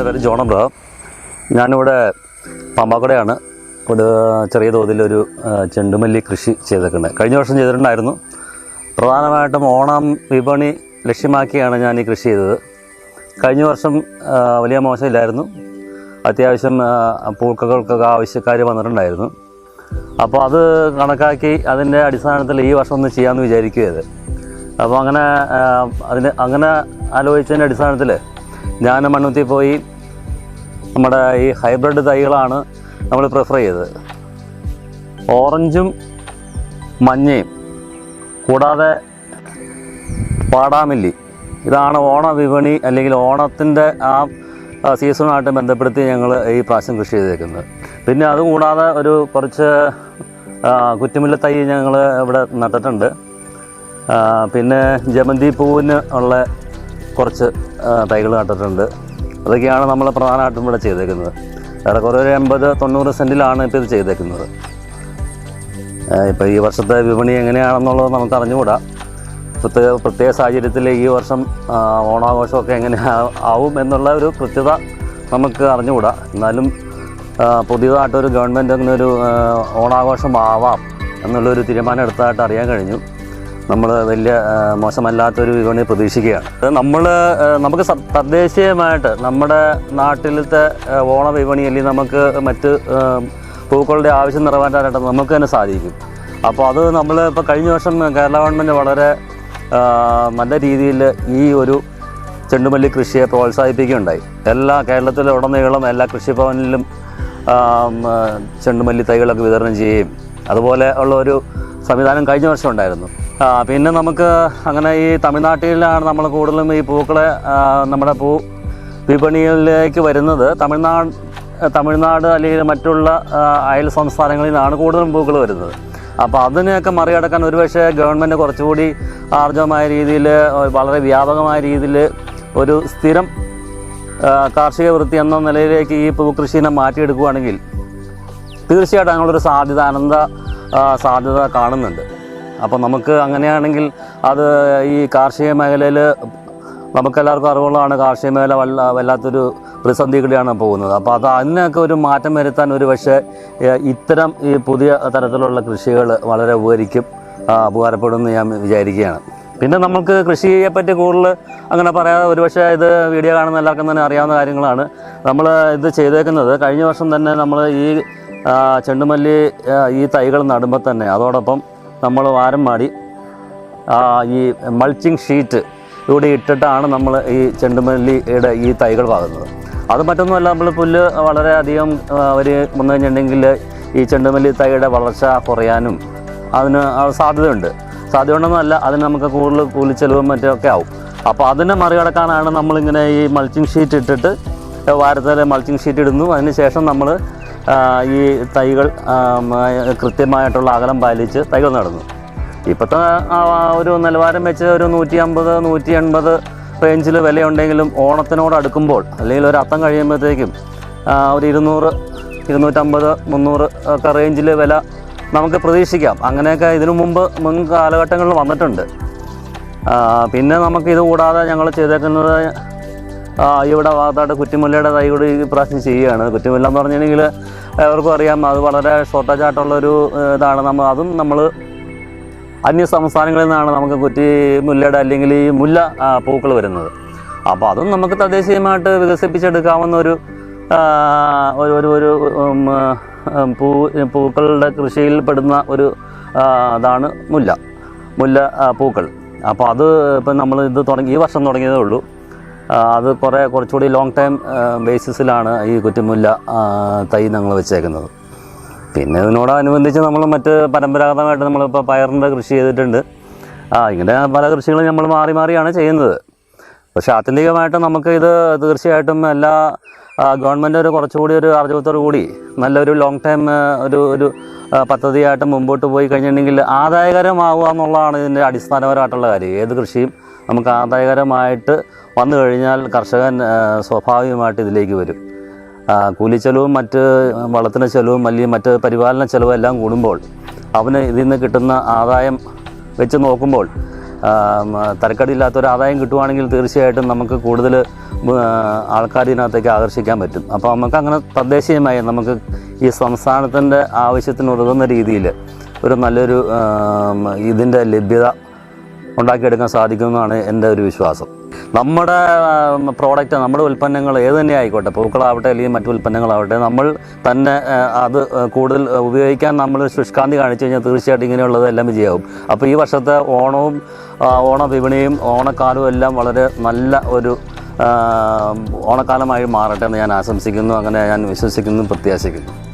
എന്റെ പേര് John Abraham ഞാനിവിടെ പാമ്പാക്കടയാണ്. ഇവിടെ ചെറിയ തോതിലൊരു ചെണ്ടുമല്ലി കൃഷി ചെയ്തിട്ടുണ്ട് കഴിഞ്ഞ വർഷം ചെയ്തിട്ടുണ്ടായിരുന്നു. പ്രധാനമായിട്ടും ഓണം വിപണി ലക്ഷ്യമാക്കിയാണ് ഞാൻ ഈ കൃഷി ചെയ്തത്. കഴിഞ്ഞ വർഷം വലിയ മോശമില്ലായിരുന്നു. അത്യാവശ്യം പൂക്കകൾക്കൊക്കെ ആവശ്യക്കാർ വന്നിട്ടുണ്ടായിരുന്നു. അപ്പോൾ അത് കണക്കാക്കി അതിന്റെ അടിസ്ഥാനത്തിൽ ഈ വർഷം ഒന്ന് ചെയ്യാമെന്ന് വിചാരിക്കുകയത് അപ്പോൾ അങ്ങനെ അതിന് അങ്ങനെ ആലോചിച്ചതിന്റെ അടിസ്ഥാനത്തിൽ ഞാൻ മണ്ണുത്തി പോയി നമ്മുടെ ഈ ഹൈബ്രിഡ് തൈകളാണ് നമ്മൾ പ്രിഫർ ചെയ്തത്. ഓറഞ്ചും മഞ്ഞയും കൂടാതെ പാടാമില്ലി. ഇതാണ് ഓണ വിപണി അല്ലെങ്കിൽ ഓണത്തിന്റെ ആ സീസണുമായിട്ട് ബന്ധപ്പെടുത്തി ഞങ്ങൾ ഈ പ്രാവശ്യം കൃഷി ചെയ്തേക്കുന്നത്. പിന്നെ അതുകൂടാതെ ഒരു കുറച്ച് കുറ്റിമുല്ല തൈ ഞങ്ങൾ ഇവിടെ നട്ടിട്ടുണ്ട്. പിന്നെ ജമന്തി പൂവിന് ഉള്ള കുറച്ച് തൈകൾ നട്ടിട്ടുണ്ട്. അതൊക്കെയാണ് നമ്മൾ പ്രധാനമായിട്ടും ഇവിടെ ചെയ്തേക്കുന്നത്. ഏറെക്കുറെ ഒരു എൺപത് തൊണ്ണൂറ് സെന്റിലാണ് ഇപ്പോൾ ഇത് ചെയ്തേക്കുന്നത്. ഇപ്പോൾ ഈ വർഷത്തെ വിപണി എങ്ങനെയാണെന്നുള്ളത് നമുക്ക് അറിഞ്ഞുകൂടാ. പ്രത്യേക പ്രത്യേക സാഹചര്യത്തിൽ ഈ വർഷം ഓണാഘോഷമൊക്കെ എങ്ങനെ ആവും എന്നുള്ള ഒരു കൃത്യത നമുക്ക് അറിഞ്ഞുകൂടാ. എന്നാലും പുതിയതായിട്ടൊരു ഗവൺമെന്റ് അങ്ങനെ ഒരു ഓണാഘോഷം ആവാം എന്നുള്ളൊരു തീരുമാനം എടുത്തതായിട്ട് അറിയാൻ കഴിഞ്ഞു. നമ്മൾ വലിയ മോശമല്ലാത്തൊരു വിപണി പ്രതീക്ഷിക്കുകയാണ്. നമ്മൾ നമുക്ക് തദ്ദേശീയമായിട്ട് നമ്മുടെ നാട്ടിലത്തെ ഓണ വിപണി അല്ലെങ്കിൽ നമുക്ക് മറ്റ് പൂക്കളുടെ ആവശ്യം നിറവേറ്റാനായിട്ട് നമുക്ക് തന്നെ സാധിക്കും. അപ്പോൾ അത് നമ്മൾ ഇപ്പോൾ കഴിഞ്ഞ വർഷം കേരള ഗവൺമെന്റ് വളരെ നല്ല രീതിയിൽ ഈ ഒരു ചെണ്ടുമല്ലി കൃഷിയെ പ്രോത്സാഹിപ്പിക്കുകയുണ്ടായി. എല്ലാ കേരളത്തിലെ ഉടനീളം എല്ലാ കൃഷിഭവനിലും ചെണ്ടുമല്ലി തൈകളൊക്കെ വിതരണം ചെയ്യുകയും അതുപോലെ ഉള്ള ഒരു സംവിധാനം കഴിഞ്ഞ വർഷം ഉണ്ടായിരുന്നു. പിന്നെ നമുക്ക് അങ്ങനെ ഈ തമിഴ്നാട്ടിലാണ് നമ്മൾ കൂടുതലും ഈ പൂക്കളെ നമ്മുടെ പൂ വിപണിയിലേക്ക് വരുന്നത്. തമിഴ്നാട് തമിഴ്നാട് അല്ലെങ്കിൽ മറ്റുള്ള അയൽ സംസ്ഥാനങ്ങളിൽ നിന്നാണ് കൂടുതലും പൂക്കൾ വരുന്നത്. അപ്പോൾ അതിനെയൊക്കെ മറികടക്കാൻ ഒരുപക്ഷെ ഗവൺമെന്റ് കുറച്ചുകൂടി ആർജവമായ രീതിയിൽ വളരെ വ്യാപകമായ രീതിയിൽ ഒരു സ്ഥിരം കാർഷിക വൃത്തി എന്ന നിലയിലേക്ക് ഈ പൂക്കൃഷിനെ മാറ്റിയെടുക്കുകയാണെങ്കിൽ തീർച്ചയായിട്ടും അങ്ങനെയുള്ളൊരു സാധ്യത അനന്ത സാധ്യത കാണുന്നുണ്ട്. അപ്പോൾ നമുക്ക് അങ്ങനെയാണെങ്കിൽ അത് ഈ കാർഷിക മേഖലയിൽ നമുക്കെല്ലാവർക്കും അറിവുള്ളതാണ് കാർഷിക മേഖല വല്ല വല്ലാത്തൊരു പ്രതിസന്ധി കൂടിയാണ് പോകുന്നത്. അപ്പോൾ അത് അതിനൊക്കെ ഒരു മാറ്റം വരുത്താൻ ഒരു പക്ഷേ ഇത്തരം ഈ പുതിയ തരത്തിലുള്ള കൃഷികൾ വളരെ ഉപകരിക്കും. ഉപകാരപ്പെടും ഉപകാരപ്പെടുമെന്ന് ഞാൻ വിചാരിക്കുകയാണ്. പിന്നെ നമുക്ക് കൃഷിയെ പറ്റി കൂടുതൽ അങ്ങനെ പറയാതെ ഒരുപക്ഷെ ഇത് വീഡിയോ കാണുന്ന എല്ലാവർക്കും തന്നെ അറിയാവുന്ന കാര്യങ്ങളാണ്. നമ്മൾ ഇത് ചെയ്തേക്കുന്നത് കഴിഞ്ഞ വർഷം തന്നെ നമ്മൾ ഈ ചെണ്ടുമല്ലി ഈ തൈകൾ നടുമ്പോൾ തന്നെ. അതോടൊപ്പം നമ്മൾ വാരം മാടി ഈ മൾച്ചിങ് ഷീറ്റ് ഇവിടെ ഇട്ടിട്ടാണ് നമ്മൾ ഈ ചെണ്ടുമല്ലിയുടെ ഈ തൈകൾ പാകുന്നത് അത് മറ്റൊന്നുമല്ല നമ്മൾ പുല്ല് വളരെയധികം അവർ വന്നു കഴിഞ്ഞിട്ടുണ്ടെങ്കിൽ ഈ ചെണ്ടുമല്ലി തൈയുടെ വളർച്ച കുറയാനും അതിന് സാധ്യതയുണ്ട്. സാധ്യത ഉണ്ടെന്നല്ല അതിന് നമുക്ക് കൂടുതൽ കൂലിച്ചെലവും മറ്റൊക്കെ ആവും. അപ്പോൾ അതിനെ മറികടക്കാനാണ് നമ്മളിങ്ങനെ ഈ മൾച്ചിങ് ഷീറ്റ് ഇട്ടിട്ട് വാരത്തിലെ മൾച്ചിങ് ഷീറ്റ് ഇടുന്നു. അതിന് ശേഷം നമ്മൾ ഈ തൈകൾ കൃത്യമായിട്ടുള്ള അകലം പാലിച്ച് തൈകൾ നടന്നു. ഇപ്പോഴത്തെ ഒരു നിലവാരം വെച്ച് ഒരു നൂറ്റി അമ്പത് നൂറ്റി എൺപത് റേഞ്ചിൽ വിലയുണ്ടെങ്കിലും ഓണത്തിനോട് അടുക്കുമ്പോൾ അല്ലെങ്കിൽ ഒരു അത്തം കഴിയുമ്പോഴത്തേക്കും ഒരു ഇരുന്നൂറ് ഇരുന്നൂറ്റമ്പത് മുന്നൂറ് ഒക്കെ റേഞ്ചിൽ വില നമുക്ക് പ്രതീക്ഷിക്കാം. അങ്ങനെയൊക്കെ ഇതിനു മുമ്പ് മുൻ കാലഘട്ടങ്ങളിൽ വന്നിട്ടുണ്ട്. പിന്നെ നമുക്ക് ഇത് കൂടാതെ ഞങ്ങൾ ചെയ്തേക്കുന്നത് ഇവിടെ ഭാഗത്തായിട്ട് കുറ്റിമുല്ലയുടെ തൈ കൂടി ഈ പ്രാവശ്യം ചെയ്യുകയാണ്. കുറ്റിമുല്ല എന്ന് പറഞ്ഞിട്ടുണ്ടെങ്കിൽ എല്ലാവർക്കും അറിയാം അത് വളരെ ഷോർട്ടേജ് ആയിട്ടുള്ളൊരു ഇതാണ്. നമ്മൾ അതും നമ്മൾ അന്യ സംസ്ഥാനങ്ങളിൽ നിന്നാണ് നമുക്ക് കുറ്റി മുല്ലയുടെ അല്ലെങ്കിൽ ഈ മുല്ല പൂക്കൾ വരുന്നത്. അപ്പോൾ അതും നമുക്ക് തദ്ദേശീയമായിട്ട് വികസിപ്പിച്ചെടുക്കാവുന്ന ഒരു ഒരു ഒരു ഒരു പൂ പൂക്കളുടെ കൃഷിയിൽ പെടുന്ന ഒരു ഇതാണ് മുല്ല. മുല്ല പൂക്കൾ. അപ്പോൾ അത് ഇപ്പം നമ്മൾ ഇത് തുടങ്ങി ഈ വർഷം തുടങ്ങിയതേ ഉള്ളൂ. അത് കുറേ കുറച്ചുകൂടി ലോങ് ടൈം ബേസിസിലാണ് ഈ കുറ്റിമുല്ല തൈ ഞങ്ങൾ വെച്ചേക്കുന്നത്. പിന്നെ ഇതിനോടനുബന്ധിച്ച് നമ്മൾ മറ്റ് പരമ്പരാഗതമായിട്ട് നമ്മളിപ്പോൾ പയറിന്റെ കൃഷി ചെയ്തിട്ടുണ്ട്. ആ ഇങ്ങനെ പല കൃഷികളും നമ്മൾ മാറി മാറിയാണ് ചെയ്യുന്നത്. പക്ഷേ ആത്യന്തികമായിട്ട് നമുക്ക് ഇത് തീർച്ചയായിട്ടും എല്ലാ ഗവൺമെന്റ് ഒരു കുറച്ചുകൂടി ഒരു ആർജവത്തോടു കൂടി നല്ലൊരു ലോങ് ടൈം ഒരു ഒരു പദ്ധതിയായിട്ട് മുമ്പോട്ട് പോയി കഴിഞ്ഞിട്ടുണ്ടെങ്കിൽ ആദായകരമാവുക എന്നുള്ളതാണ് ഇതിന്റെ അടിസ്ഥാനപരമായിട്ടുള്ള കാര്യം. ഏത് കൃഷിയും നമുക്ക് ആദായകരമായിട്ട് വന്നു കഴിഞ്ഞാൽ കർഷകൻ സ്വാഭാവികമായിട്ട് ഇതിലേക്ക് വരും. കൂലി കൂലിച്ചെലവും മറ്റ് വളത്തിന് ചെലവും അല്ലെങ്കിൽ മറ്റ് പരിപാലന ചെലവും എല്ലാം കൂടുമ്പോൾ അവന് ഇതിൽ നിന്ന് കിട്ടുന്ന ആദായം വെച്ച് നോക്കുമ്പോൾ തരക്കടിയില്ലാത്തൊരു ആദായം കിട്ടുവാണെങ്കിൽ തീർച്ചയായിട്ടും നമുക്ക് കൂടുതൽ ആൾക്കാർ ഇതിനകത്തേക്ക് ആകർഷിക്കാൻ പറ്റും. അപ്പോൾ നമുക്ക് അങ്ങനെ തദ്ദേശീയമായി നമുക്ക് ഈ സംസ്ഥാനത്തിന്റെ ആവശ്യത്തിന് ഉതകുന്ന രീതിയിൽ ഒരു നല്ലൊരു ഇതിന്റെ ലഭ്യത ഉണ്ടാക്കിയെടുക്കാൻ സാധിക്കുമെന്നാണ് എന്റെ ഒരു വിശ്വാസം. നമ്മുടെ പ്രോഡക്റ്റ് നമ്മുടെ ഉൽപ്പന്നങ്ങൾ ഏത് തന്നെ ആയിക്കോട്ടെ പൂക്കളാവട്ടെ അല്ലെങ്കിൽ മറ്റു ഉൽപ്പന്നങ്ങളാവട്ടെ നമ്മൾ തന്നെ അത് കൂടുതൽ ഉപയോഗിക്കാൻ നമ്മൾ ശുഷ്കാന്തി കാണിച്ചു കഴിഞ്ഞാൽ തീർച്ചയായിട്ടും ഇങ്ങനെയുള്ളത് എല്ലാം വിജയമാവും അപ്പോൾ ഈ വർഷത്തെ ഓണവും ഓണ വിപണിയും ഓണക്കാലവും എല്ലാം വളരെ നല്ല ഒരു ഓണക്കാലമായി മാറട്ടെ എന്ന് ഞാൻ ആശംസിക്കുന്നു. അങ്ങനെ ഞാൻ വിശ്വസിക്കുന്നു പ്രത്യാശിക്കുന്നു.